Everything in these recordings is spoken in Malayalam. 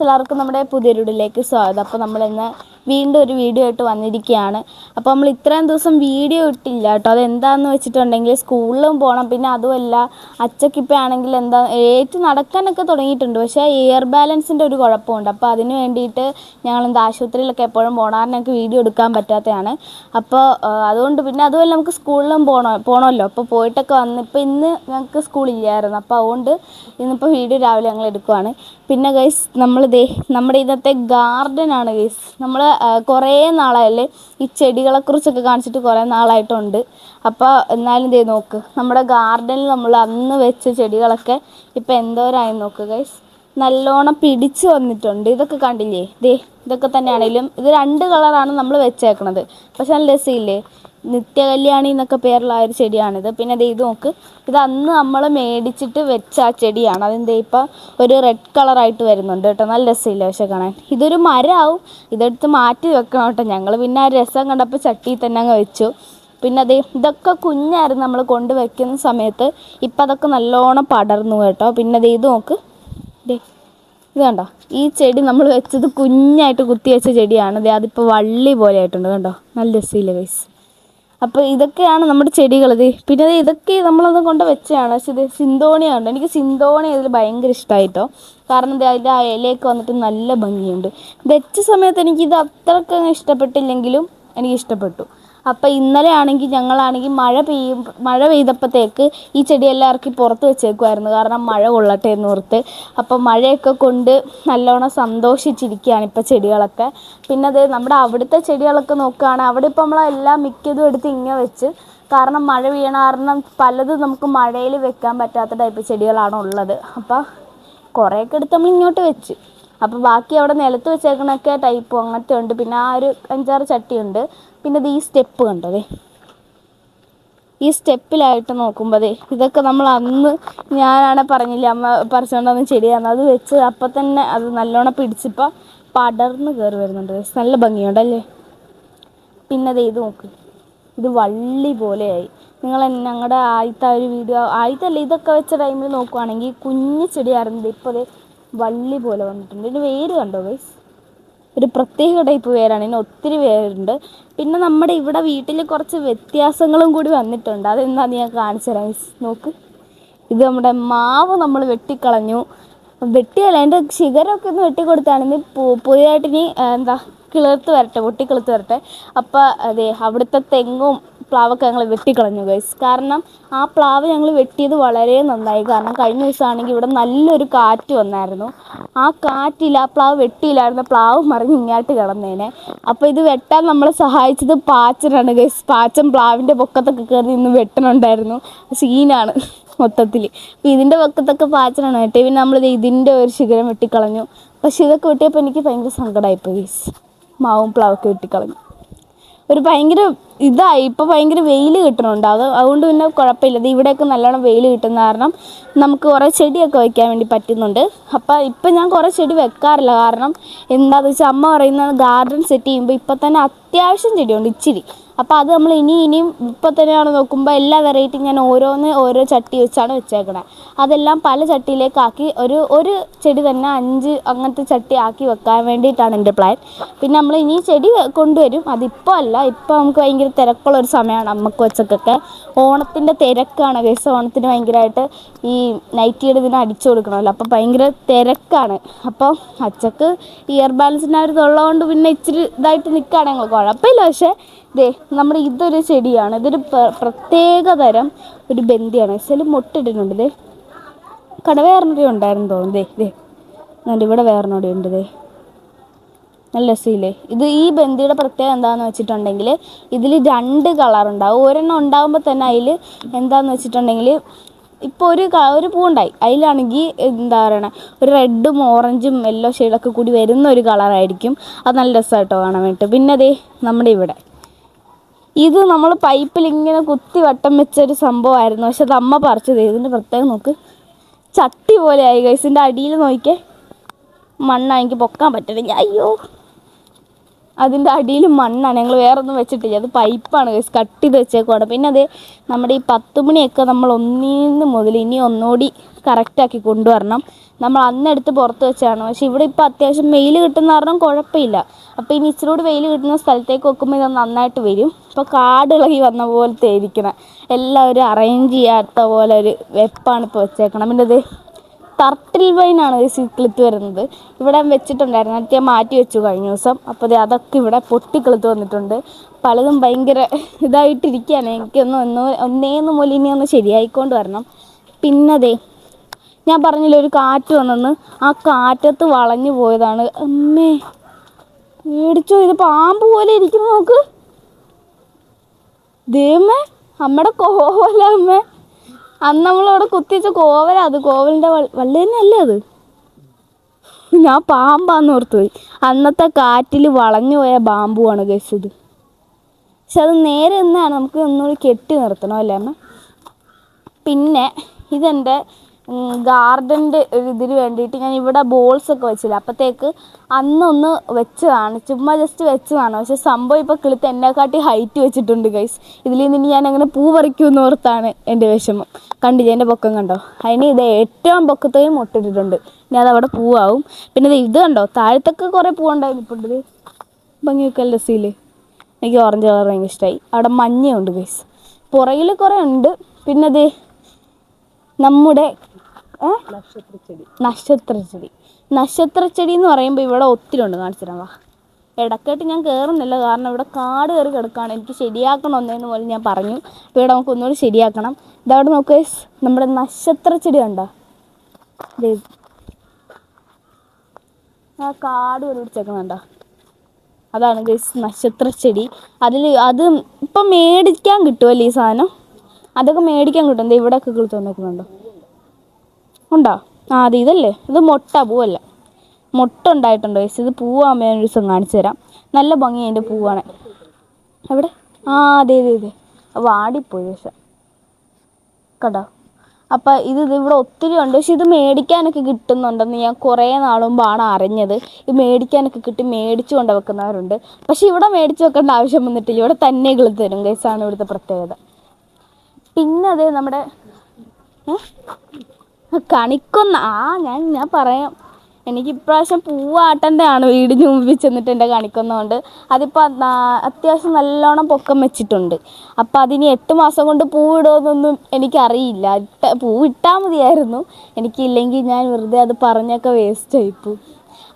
എല്ലാവർക്കും നമ്മുടെ പുതിയൊരുടിലേക്ക് സ്വാഗതം. അപ്പോൾ നമ്മളിന്ന് വീണ്ടും ഒരു വീഡിയോ ആയിട്ട് വന്നിരിക്കുകയാണ്. അപ്പോൾ നമ്മൾ ഇത്രയും ദിവസം വീഡിയോ ഇട്ടില്ല കേട്ടോ. അതെന്താണെന്ന് വെച്ചിട്ടുണ്ടെങ്കിൽ സ്കൂളിലും പോകണം പിന്നെ അതുമല്ല അച്ചക്കിപ്പോൾ ആണെങ്കിൽ എന്താ ഏറ്റു നടക്കാനൊക്കെ തുടങ്ങിയിട്ടുണ്ട്. പക്ഷേ എയർ ബാലൻസിന്റെ ഒരു കുഴപ്പമുണ്ട്. അപ്പോൾ അതിന് വേണ്ടിയിട്ട് ഞങ്ങൾ എന്താ ആശുപത്രിയിലൊക്കെ എപ്പോഴും പോണാറിനൊക്കെ വീഡിയോ എടുക്കാൻ പറ്റാത്തതാണ്. അപ്പോൾ അതുകൊണ്ട് പിന്നെ അതുമല്ല നമുക്ക് സ്കൂളിലും പോകണോ പോകണമല്ലോ അപ്പോൾ പോയിട്ടൊക്കെ വന്ന് ഇപ്പോൾ ഇന്ന് ഞങ്ങൾക്ക് സ്കൂളില്ലായിരുന്നു. അപ്പോൾ അതുകൊണ്ട് ഇന്നിപ്പോൾ വീഡിയോ രാവിലെ ഞങ്ങൾ എടുക്കുവാണ്. പിന്നെ ഗൈസ് നമ്മൾ ദേ നമ്മുടെ ഇന്നത്തെ ഗാർഡനാണ് ഗൈസ് നമ്മൾ കുറേ നാളായല്ലേ ഈ ചെടികളെക്കുറിച്ചൊക്കെ കാണിച്ചിട്ട് കുറേ നാളായിട്ടുണ്ട്. അപ്പോൾ എന്നാലും ദേ നോക്ക് നമ്മുടെ ഗാർഡനിൽ നമ്മൾ അന്ന് വെച്ച ചെടികളൊക്കെ ഇപ്പോൾ എന്തോരായി നോക്ക് ഗൈസ് നല്ലോണം പിടിച്ച് വന്നിട്ടുണ്ട്. ഇതൊക്കെ കണ്ടില്ലേ? ദേ ഇതൊക്കെ തന്നെയാണെങ്കിലും ഇത് രണ്ട് കളറാണ് നമ്മൾ വെച്ചേക്കണത്. പക്ഷെ നല്ല രസമില്ലേ നിത്യകല്യാണി എന്നൊക്കെ പേരുള്ള ഒരു ചെടിയാണിത്. പിന്നെ ദേ ഇത് നോക്ക്. ഇത് അന്ന് നമ്മൾ മേടിച്ചിട്ട് വെച്ച ആ ചെടിയാണ്. അതിന്റെ ഇപ്പം ഒരു റെഡ് കളറായിട്ട് വരുന്നുണ്ട് കേട്ടോ. നല്ല രസമില്ല പക്ഷെ കാണാൻ. ഇതൊരു മരമാവും ഇതെടുത്ത് മാറ്റി വെക്കണം കേട്ടോ. ഞങ്ങൾ പിന്നെ ആ രസം കണ്ടപ്പോൾ ചട്ടിയിൽ തന്നെ അങ്ങ് വെച്ചു. പിന്നെ അതേ ഇതൊക്കെ കുഞ്ഞായിരുന്നു നമ്മൾ കൊണ്ട് വെക്കുന്ന സമയത്ത്. ഇപ്പം അതൊക്കെ നല്ലോണം പടർന്നു കേട്ടോ. പിന്നെ ദേ ഇത് നോക്ക്. ഇത് കണ്ടോ? ഈ ചെടി നമ്മൾ വെച്ചത് കുഞ്ഞായിട്ട് കുത്തി വെച്ച ചെടിയാണ്. ദേ അതിപ്പോൾ വള്ളി പോലെ ആയിട്ടുണ്ട്. കണ്ടോ? നല്ല രസമില്ല വയസ്സ് അപ്പോൾ ഇതൊക്കെയാണ് നമ്മുടെ ചെടികളത് ഇത് പിന്നെ അത് ഇതൊക്കെ നമ്മളത് കൊണ്ട് വെച്ചതാണ്. പക്ഷേ ഇത് സിന്തോണിയ എനിക്ക് സിന്തോണിയ ഇതിൽ ഭയങ്കര ഇഷ്ടമായിട്ടോ കാരണം ദേ അതിന്റെ ആ ഇലയൊക്കെ വന്നിട്ട് നല്ല ഭംഗിയുണ്ട്. വെച്ച സമയത്ത് എനിക്കിത് അത്രയ്ക്ക് ഇഷ്ടപ്പെട്ടില്ലെങ്കിലും എനിക്ക് ഇഷ്ടപ്പെട്ടു അപ്പോൾ ഇന്നലെ ആണെങ്കിൽ ഞങ്ങളാണെങ്കിൽ മഴ പെയ്യും മഴ പെയ്തപ്പോഴത്തേക്ക് ഈ ചെടിയെല്ലാം ഇറക്കി പുറത്ത് വെച്ചേക്കുമായിരുന്നു കാരണം മഴ കൊള്ളട്ടെ എന്ന് ഓർത്ത്. അപ്പോൾ മഴയൊക്കെ കൊണ്ട് നല്ലോണം സന്തോഷിച്ചിരിക്കുകയാണ് ഇപ്പോൾ ചെടികളൊക്കെ. പിന്നെ അത് നമ്മുടെ അവിടുത്തെ ചെടികളൊക്കെ നോക്കുകയാണെങ്കിൽ അവിടെ ഇപ്പോൾ നമ്മളെല്ലാം മിക്കതും എടുത്ത് ഇങ്ങനെ വെച്ച്. കാരണം മഴ വീണ കാരണം പലതും നമുക്ക് മഴയിൽ വെക്കാൻ പറ്റാത്ത ടൈപ്പ് ചെടികളാണ് ഉള്ളത്. അപ്പോൾ കുറേയൊക്കെ എടുത്ത് നമ്മൾ ഇങ്ങോട്ട് വെച്ച്. അപ്പോൾ ബാക്കി അവിടെ നിലത്ത് വെച്ചേക്കണൊക്കെ ടൈപ്പും അങ്ങനത്തെ ഉണ്ട്. പിന്നെ ആ ഒരു അഞ്ചാറ് ചട്ടിയുണ്ട്. പിന്നെ ഈ സ്റ്റെപ്പ് കണ്ടതേ ഈ സ്റ്റെപ്പിലായിട്ട് നോക്കുമ്പോൾ ഇതൊക്കെ നമ്മൾ അന്ന് ഞാനാണ് പറഞ്ഞില്ല അമ്മ പറിച്ചുകൊണ്ട് വന്ന ചെടിയാണ് അത് വെച്ച് അപ്പം തന്നെ അത് നല്ലോണം പിടിച്ചിപ്പോൾ പടർന്ന് കയറി വരുന്നുണ്ട്. നല്ല ഭംഗിയുണ്ടല്ലേ പിന്നെ അത് ഇത് നോക്ക്. ഇത് വള്ളി പോലെയായി. നിങ്ങൾ ഞങ്ങളുടെ ആദ്യത്തെ ആ ഒരു വീഡിയോ ആദ്യത്തല്ല ഇതൊക്കെ വെച്ച ടൈമിൽ നോക്കുവാണെങ്കിൽ കുഞ്ഞു ചെടിയായിരുന്നു ഇപ്പോൾ ദേ വള്ളി പോലെ വന്നിട്ടുണ്ട്. ഇതിന് വേര് കണ്ടോ ഗൈസ് ഒരു പ്രത്യേക ടൈപ്പ് പേരാണ്. ഇനി ഒത്തിരി പേരുണ്ട്. പിന്നെ നമ്മുടെ ഇവിടെ വീട്ടിൽ കുറച്ച് വ്യത്യാസങ്ങളും കൂടി വന്നിട്ടുണ്ട്. അതെന്താന്ന് ഞാൻ കാണിച്ചു തരാം. നോക്ക്. ഇത് നമ്മുടെ മാവ് നമ്മൾ വെട്ടിക്കളഞ്ഞു. വെട്ടിയല്ല എന്റെ ശിഖരമൊക്കെ ഒന്ന് വെട്ടിക്കൊടുത്താണെങ്കിൽ പുതിയതായിട്ട് ഇനി എന്താ കിളിർത്ത് വരട്ടെ പൊട്ടിക്കിളിർത്ത് വരട്ടെ. അപ്പോൾ അതെ അവിടുത്തെ തെങ്ങും പ്ലാവൊക്കെ ഞങ്ങൾ വെട്ടിക്കളഞ്ഞു ഗൈസ് കാരണം ആ പ്ലാവ് ഞങ്ങൾ വെട്ടിയത് വളരെ നന്നായി. കാരണം കഴിഞ്ഞ ദിവസമാണെങ്കിൽ ഇവിടെ നല്ലൊരു കാറ്റ് വന്നായിരുന്നു. ആ കാറ്റിൽ ആ പ്ലാവ് വെട്ടിയില്ലായിരുന്നു പ്ലാവ് മറിഞ്ഞ് ഇങ്ങോട്ട് കിടന്നേനെ. അപ്പോൾ ഇത് വെട്ടാൻ നമ്മളെ സഹായിച്ചത് പാച്ചനാണ് ഗൈസ് പാച്ചൻ പ്ലാവിന്റെ പൊക്കത്തൊക്കെ കയറി ഇന്ന് വെട്ടണുണ്ടായിരുന്നു. സീനാണ് മൊത്തത്തിൽ അപ്പോൾ ഇതിന്റെ പൊക്കത്തൊക്കെ പാച്ചനാണ് കേട്ടോ പിന്നെ നമ്മൾ ഇതിന്റെ ഒരു ശിഖരം വെട്ടിക്കളഞ്ഞു. പക്ഷെ ഇതൊക്കെ വെട്ടിയപ്പോൾ എനിക്ക് ഭയങ്കര സങ്കടമായിപ്പോയി മാവും പ്ലാവൊക്കെ വെട്ടിക്കളഞ്ഞു. ഒരു ഭയങ്കര ഇതായി. ഇപ്പോൾ ഭയങ്കര വെയിൽ കിട്ടുന്നുണ്ട്. അത് അതുകൊണ്ട് പിന്നെ കുഴപ്പമില്ല. ഇത് ഇവിടെയൊക്കെ നല്ലോണം വെയിൽ കിട്ടുന്ന കാരണം നമുക്ക് കുറേ ചെടിയൊക്കെ വയ്ക്കാൻ വേണ്ടി പറ്റുന്നുണ്ട്. അപ്പോൾ ഇപ്പം ഞാൻ കുറേ ചെടി വെക്കാറില്ല. കാരണം എന്താണെന്ന് വെച്ചാൽ അമ്മ പറയുന്നത് ഗാർഡൻ സെറ്റ് ചെയ്യുമ്പോൾ ഇപ്പം തന്നെ അത്യാവശ്യം ചെടിയുണ്ട്. ഇച്ചിരി. അപ്പോൾ അത് നമ്മൾ ഇനി ഇനിയും ഇപ്പം തന്നെയാണ് നോക്കുമ്പോൾ എല്ലാ വെറൈറ്റിയും ഞാൻ ഓരോന്ന് ഓരോ ചട്ടി വെച്ചാണ് വെച്ചേക്കണത് അതെല്ലാം പല ചട്ടിയിലേക്കാക്കി ഒരു ഒരു ചെടി തന്നെ അഞ്ച് അങ്ങനത്തെ ചട്ടി ആക്കി വെക്കാൻ വേണ്ടിയിട്ടാണ് എന്റെ പ്ലാൻ പിന്നെ നമ്മൾ ഇനി ചെടി കൊണ്ടുവരും. അതിപ്പോൾ അല്ല ഇപ്പോൾ നമുക്ക് ഭയങ്കര തിരക്കുള്ള ഒരു സമയമാണ് അമ്മയ്ക്ക് വെച്ചക്കൊക്കെ. ഓണത്തിന്റെ തിരക്കാണ് കേസ് ഓണത്തിന് ഭയങ്കരമായിട്ട് ഈ നൈറ്റിയുടെ ഇതിനെ അടിച്ചു കൊടുക്കണമല്ലോ. അപ്പോൾ ഭയങ്കര തിരക്കാണ്. അപ്പോൾ അച്ചക്ക് ഇയർ ബാലൻസിന്റെ ഒരു ഇതുള്ളതുകൊണ്ട് പിന്നെ ഇച്ചിരി ഇതായിട്ട് നിൽക്കുകയാണ് ഞങ്ങൾ. കുഴപ്പമില്ല. പക്ഷേ ദേ നമ്മുടെ ഇതൊരു ചെടിയാണ്. ഇതൊരു പ്ര- പ്രത്യേക തരം ഒരു ബന്ധിയാണ് വെച്ചാൽ മുട്ടിടുന്നുണ്ട് ദേ കട ഉണ്ടായിരുന്നു തോന്നുന്നു. ദേ ദേ എന്നിട്ട് ഇവിടെ വേറൊരു ഉണ്ട്. ദേ നല്ല രസമില്ലേ? ഇത് ഈ ബന്ധിയുടെ പ്രത്യേകത എന്താണെന്ന് വെച്ചിട്ടുണ്ടെങ്കിൽ ഇതിൽ രണ്ട് കളറുണ്ടാവും. ഒരെണ്ണം ഉണ്ടാകുമ്പോൾ തന്നെ അതിൽ എന്താണെന്ന് വെച്ചിട്ടുണ്ടെങ്കിൽ ഇപ്പോൾ ഒരു ഒരു പൂവുണ്ടായി. അതിലാണെങ്കിൽ എന്താ പറയണേ ഒരു റെഡും ഓറഞ്ചും യെല്ലോ ഷെയ്ഡൊക്കെ കൂടി വരുന്ന ഒരു കളറായിരിക്കും. അത് നല്ല രസമായിട്ടോ കാണാൻ വേണ്ടിയിട്ട് പിന്നെ അതേ നമ്മുടെ ഇവിടെ. ഇത് നമ്മൾ പൈപ്പിൽ ഇങ്ങനെ കുത്തി വട്ടം വെച്ചൊരു സംഭവമായിരുന്നു. പക്ഷെ അത് അമ്മ പറിച്ചത് ഇതിന്റെ പ്രത്യേകം നോക്ക്. ചട്ടി പോലെ ആയി ഗൈസിന്റെ അടിയിൽ നോക്കിയേ മണ്ണാണ് എനിക്ക് പൊക്കാൻ പറ്റണില്ല അയ്യോ. അതിന്റെ അടിയിൽ മണ്ണാണ്. ഞങ്ങൾ വേറെ ഒന്നും വെച്ചിട്ടില്ല. അത് പൈപ്പാണ് ഗൈസ് കട്ട് ചെയ്ത് വെച്ചേക്കുവാണ്. പിന്നെ അത് നമ്മുടെ ഈ പത്ത് മണിയൊക്കെ നമ്മൾ ഒന്നീന്ന് മുതൽ ഇനി ഒന്നുകൂടി കറക്റ്റാക്കി കൊണ്ടുവരണം. നമ്മൾ അന്നെടുത്ത് പുറത്ത് വെച്ചാണ്. പക്ഷെ ഇവിടെ ഇപ്പോൾ അത്യാവശ്യം വെയിൽ കിട്ടുന്ന കാരണം കുഴപ്പമില്ല. അപ്പോൾ ഇനി ഇച്ചിരി കൂടി വെയിൽ കിട്ടുന്ന സ്ഥലത്തേക്ക് വെക്കുമ്പോൾ ഇത് നന്നായിട്ട് വരും. ഇപ്പോൾ കാട് ഇളകി വന്ന പോലത്തെ ഇരിക്കണം എല്ലാവരും അറേഞ്ച് ചെയ്യാത്ത പോലെ ഒരു വെപ്പാണ് ഇപ്പോൾ വെച്ചേക്കണം പിന്നെ ഇത് ടർട്ടിൽ വൈനാണ് ഈ കിളുത്ത് വരുന്നത്. ഇവിടെ വെച്ചിട്ടുണ്ടായിരുന്നു. അത് ഞാൻ മാറ്റി വെച്ചു കഴിഞ്ഞ ദിവസം. അപ്പോൾ അതൊക്കെ ഇവിടെ പൊട്ടിക്കിളുത്ത് വന്നിട്ടുണ്ട്. പലതും ഭയങ്കര ഇതായിട്ടിരിക്കുകയാണ്. എനിക്കൊന്ന് ഒന്ന് ഒന്നേന്ന് ഇനി ഒന്ന് ശരിയായിക്കൊണ്ട് വരണം. പിന്നതേ ഞാൻ പറഞ്ഞില്ല ഒരു കാറ്റ് വന്നെന്ന്. ആ കാറ്റത്ത് വളഞ്ഞു പോയതാണ്. അമ്മേ മേടിച്ചോ ഇത് പാമ്പ് പോലെ ഇരിക്കുന്നു നോക്ക്. ദേമേ അമ്മയുടെ കോവല അമ്മേ. അന്ന് നമ്മളവിടെ കുത്തിച്ച കോവല അത്. കോവലിന്റെ വള്ളി തന്നെയല്ലേ അത്? ഞാൻ പാമ്പാന്ന് ഓർത്ത് പോയി അന്നത്തെ കാറ്റിൽ വളഞ്ഞു പോയ ബാമ്പുവാണ് ഗസ് ഇത്. പക്ഷെ അത് നേരെ നിന്നാണ് നമുക്ക് ഒന്നുകൂടി കെട്ടി നിർത്തണം അല്ലേ അമ്മ? പിന്നെ ഇതെന്റെ ഗാർഡന്റെ ഒരു ഇതിന് വേണ്ടിയിട്ട് ഞാൻ ഇവിടെ ബോൾസ് ഒക്കെ വെച്ചില്ല. അപ്പോഴത്തേക്ക് അന്നൊന്ന് വെച്ചതാണ്. ചുമ്മാ ജസ്റ്റ് വെച്ചതാണ്. പക്ഷെ സംഭവം ഇപ്പോൾ കിളുത്ത് എന്നെക്കാട്ടി ഹൈറ്റ് വെച്ചിട്ടുണ്ട് ഗൈസ് ഇതിൽ നിന്ന് ഞാൻ അങ്ങനെ പൂ പറിക്കുമെന്ന് ഓർത്താണ് എന്റെ വിഷമം. കണ്ടില്ലേ എന്റെ പൊക്കം കണ്ടോ? അതിന് ഇത് ഏറ്റവും പൊക്കത്തെയും മുട്ടിട്ടിട്ടുണ്ട്. ഇനി അതവിടെ പൂവാകും പിന്നെ ഇത് കണ്ടോ? താഴത്തൊക്കെ കുറേ ഇപ്പോൾ ഇത് ഭംഗിയൊക്കെ സീൽ എനിക്ക് ഓറഞ്ച് കളർ ഭയങ്കര ഇഷ്ടമായി അവിടെ മഞ്ഞയുണ്ട് ഗൈസ് പുറകിൽ കുറേ ഉണ്ട്. പിന്നെ ദേ നമ്മുടെ? നക്ഷത്രച്ചെടി. നക്ഷത്രച്ചെടി. എന്ന് പറയുമ്പോൾ ഇവിടെ ഒത്തിരി ഉണ്ട് കാണിച്ചു ഇടക്കായിട്ട് ഞാൻ കയറുന്നില്ല കാരണം ഇവിടെ കാട് കയറി കിടക്കുകയാണ് എനിക്ക് ശരിയാക്കണം ഒന്നേന്ന് പോലെ ഞാൻ പറഞ്ഞു. അപ്പോൾ ഇവിടെ നമുക്ക് ഒന്നുകൂടി ശരിയാക്കണം. ഇതവിടെ നോക്ക് നമ്മുടെ നക്ഷത്രച്ചെടി കണ്ടോ? ആ കാട് കയറി പിടിച്ചേക്കുന്നുണ്ടോ അതാണ് ഗൈസ് നക്ഷത്രച്ചെടി. അതിൽ അത് ഇപ്പം മേടിക്കാൻ കിട്ടുമല്ലേ ഈ സാധനം? അതൊക്കെ മേടിക്കാൻ കിട്ടും. ദേ ഇവിടെയൊക്കെ കിളുത്ത് വന്നേക്കുന്നുണ്ടോ ഉണ്ടോ? ആ അത് ഇതല്ലേ? ഇത് മുട്ട പൂവല്ല. മുട്ട ഉണ്ടായിട്ടുണ്ട് ഗൈസ് ഇത് പൂവാകുമ്പോൾ ഞാൻ ഒരു ദിവസം കാണിച്ചു തരാം. നല്ല ഭംഗി അതിന്റെ പൂവാണ്. എവിടെ? ആ അതെ അതെ അതെ. വാടിപ്പോയി പക്ഷെ കേട്ടോ അപ്പം ഇത് ഇവിടെ ഒത്തിരി ഉണ്ട്. പക്ഷെ ഇത് മേടിക്കാനൊക്കെ കിട്ടുന്നുണ്ടെന്ന് ഞാൻ കുറേ നാൾ മുമ്പാണ് അറിഞ്ഞത്. ഇത് മേടിക്കാനൊക്കെ കിട്ടി മേടിച്ചു കൊണ്ട് വെക്കുന്നവരുണ്ട്. പക്ഷെ ഇവിടെ മേടിച്ച് വെക്കേണ്ട ആവശ്യം വന്നിട്ടില്ല. ഇവിടെ തന്നെ കിളുത്ത് തരും ഗൈസാണ് ഇവിടുത്തെ പ്രത്യേകത. പിന്നെ അത് നമ്മുടെ? കണിക്കൊന്ന. ആ ഞാൻ ഞാൻ പറയാം. എനിക്ക് ഇപ്രാവശ്യം പൂവാട്ടന്റെയാണ് വീടിന് മുമ്പിൽ ചെന്നിട്ട് എന്റെ കണിക്കുന്നതുകൊണ്ട് അതിപ്പോൾ അത്യാവശ്യം നല്ലോണം പൊക്കം വെച്ചിട്ടുണ്ട്. അപ്പോൾ അതിന് എട്ട് മാസം കൊണ്ട് പൂവിടുമെന്നൊന്നും എനിക്കറിയില്ല. ഇട്ട പൂവിട്ടാൽ മതിയായിരുന്നു. എനിക്കില്ലെങ്കിൽ ഞാൻ വെറുതെ അത് പറഞ്ഞൊക്കെ വേസ്റ്റ് ആയിപ്പോവും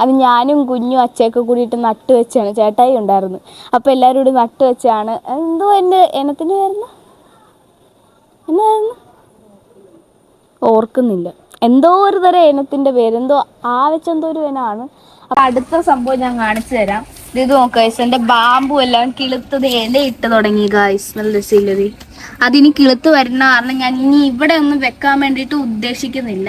അത് ഞാനും കുഞ്ഞും അച്ചയൊക്കെ കൂടിയിട്ട് നട്ട് വെച്ചാണ്. ചേട്ടായി ഉണ്ടായിരുന്നു. അപ്പോൾ എല്ലാവരും കൂടി നട്ട് വെച്ചാണ്. എന്തോ എന്റെ ഇനത്തിന് വരുന്നു? എന്നായിരുന്നു ഓർക്കുന്നില്ല. എന്തോ ഒരു തരം ഇനത്തിന്റെ പേര് എന്തോ ആ വെച്ചെന്തോ ഒരു ഇനമാണ്. അടുത്ത സംഭവം ഞാൻ കാണിച്ചു തരാം. ഇത് നോക്ക് എന്റെ ബാമ്പു എല്ലാം കിളുത്തത് ഇല ഇട്ട് തുടങ്ങി ഗായ്സ് നല്ല സിലറി അതിനി കിളുത്ത് വരുന്ന കാരണം ഞാൻ ഇനി ഇവിടെ ഒന്നും വെക്കാൻ വേണ്ടിട്ട് ഉദ്ദേശിക്കുന്നില്ല.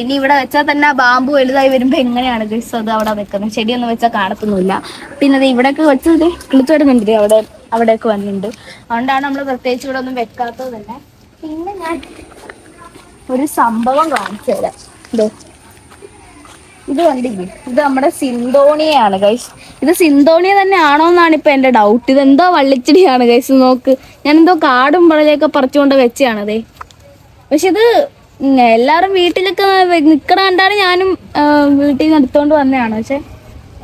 ഇനി ഇവിടെ വെച്ചാൽ തന്നെ ആ ബാമ്പു വലുതായി വരുമ്പോ എങ്ങനെയാണ് ഗൈസ് അത് അവിടെ വെക്കുന്നത്? ചെടിയൊന്നും വെച്ചാൽ കാണത്തൊന്നുമില്ല. പിന്നെ അത് ഇവിടെയൊക്കെ വെച്ചത് കിളുത്ത് വരുന്നുണ്ട് അവിടെ അവിടെയൊക്കെ വന്നിട്ടുണ്ട്. അതുകൊണ്ടാണ് നമ്മൾ പ്രത്യേകിച്ച് ഇവിടെ ഒന്നും വെക്കാത്തത് തന്നെ പിന്നെ ഞാൻ ഒരു സംഭവം കാണിച്ചു തരാം. ഇത് കണ്ടില്ലേ? ഇത് നമ്മുടെ സിന്തോണിയാണ് ഗൈസ് ഇത് സിന്തോണിയ തന്നെ ആണോ എന്നാണ് ഇപ്പൊ എന്റെ ഡൗട്ട് ഇത് എന്തോ വള്ളിച്ചെടിയാണ് ഗൈസ് നോക്ക്. ഞാൻ എന്തോ കാടും പഴയൊക്കെ പറിച്ചുകൊണ്ട് വെച്ചാണ് അതെ പക്ഷെ ഇത് എല്ലാവരും വീട്ടിലൊക്കെ നിക്കണ കണ്ടാണ് ഞാനും വീട്ടിൽ നിന്ന് എടുത്തോണ്ട് വന്നതാണ്. പക്ഷെ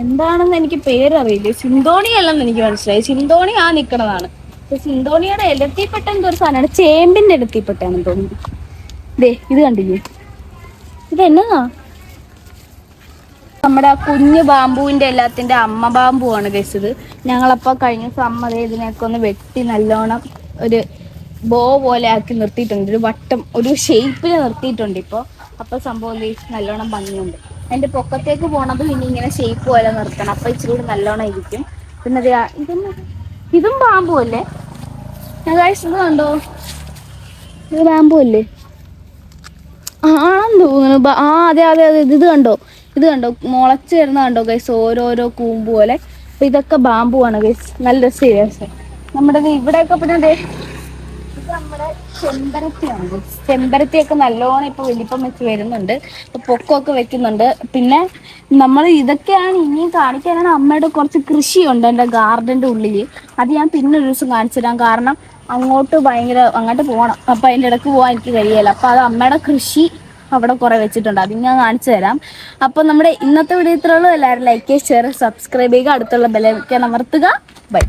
എന്താണെന്ന് എനിക്ക് പേരറിയില്ല. സിന്തോണിയല്ലെന്ന് എനിക്ക് മനസ്സിലായി. സിന്തോണി ആ നിക്കണതാണ്. സിന്തോണിയുടെ ഇലത്തിപ്പെട്ട എന്തോ ഒരു സാധനമാണ്. ചേമ്പിന്റെ ഇലത്തിപ്പെട്ടാണെന്ന് തോന്നുന്നു. ദേ ഇത് കണ്ടില്ലേ? ഇത് എന്നതാ നമ്മുടെ കുഞ്ഞു ബാമ്പുവിന്റെ എല്ലാത്തിന്റെ അമ്മ ബാമ്പുവാണ് ഗസ് ഞങ്ങളപ്പോ കഴിഞ്ഞ ദേ ഇതിനെയൊക്കെ ഒന്ന് വെട്ടി നല്ലോണം ഒരു ബോ പോലെ ആക്കി നിർത്തിയിട്ടുണ്ട്. ഒരു വട്ടം ഒരു ഷേപ്പിൽ നിർത്തിയിട്ടുണ്ട് ഇപ്പോൾ അപ്പോൾ സംഭവം നല്ലോണം ഭംഗിയുണ്ട്. എന്റെ പൊക്കത്തേക്ക് പോണത് ഇനി ഇങ്ങനെ ഷേപ്പ് പോലെ നിർത്തണം. അപ്പൊ ഇച്ചിരി കൂടി നല്ലോണം ഇരിക്കും. പിന്നെ ഇതൊന്നും? ഇതും ബാമ്പു അല്ലേ ഞാൻ കഴിച്ചത് കണ്ടോ? ഇത് ബാമ്പു അല്ലേ ആണെന്ന് തോന്നുന്നു. ആ അതെ അതെ അതെ ഇത് കണ്ടോ? ഇത് കണ്ടോ? മുളച്ച് വരുന്ന കണ്ടോ ഗൈസ് ഓരോരോ കൂമ്പ് പോലെ. അപ്പൊ ഇതൊക്കെ ബാമ്പു ആണ് ഗൈസ് നല്ല സീരിയസ് നമ്മുടെ ഇവിടെ ഇവിടെയൊക്കെ പിന്നെ നമ്മുടെ ചെമ്പരത്തിയാണ് ചെമ്പരത്തി ചെമ്പരത്തിയൊക്കെ നല്ലോണം ഇപ്പൊ വലിപ്പം വെച്ച് വരുന്നുണ്ട്. ഇപ്പൊ പൊക്കമൊക്കെ വെക്കുന്നുണ്ട്. പിന്നെ നമ്മൾ ഇതൊക്കെയാണ് ഇനിയും കാണിക്കാനാണ് അമ്മയുടെ കുറച്ച് കൃഷിയുണ്ട് എന്റെ ഗാർഡന്റെ ഉള്ളിൽ അത് ഞാൻ പിന്നെ ഒരു ദിവസം കാണിച്ചു തരാം. കാരണം അങ്ങോട്ട് ഭയങ്കര അങ്ങോട്ട് പോകണം അപ്പൊ അതിന്റെ ഇടയ്ക്ക് പോകാൻ എനിക്ക് കഴിയില്ല. അപ്പൊ അത് അമ്മയുടെ കൃഷി അവിടെ കുറേ വെച്ചിട്ടുണ്ട്. അത് ഞാൻ കാണിച്ചു തരാം. അപ്പൊ നമ്മുടെ ഇന്നത്തെ വീഡിയോ ഇത്രയുള്ളൂ എല്ലാവരും ലൈക്ക് ഷെയർ സബ്സ്ക്രൈബ് ചെയ്യുക. അടുത്തുള്ള ബെലൈക്കൻ അമർത്തുക. ബൈ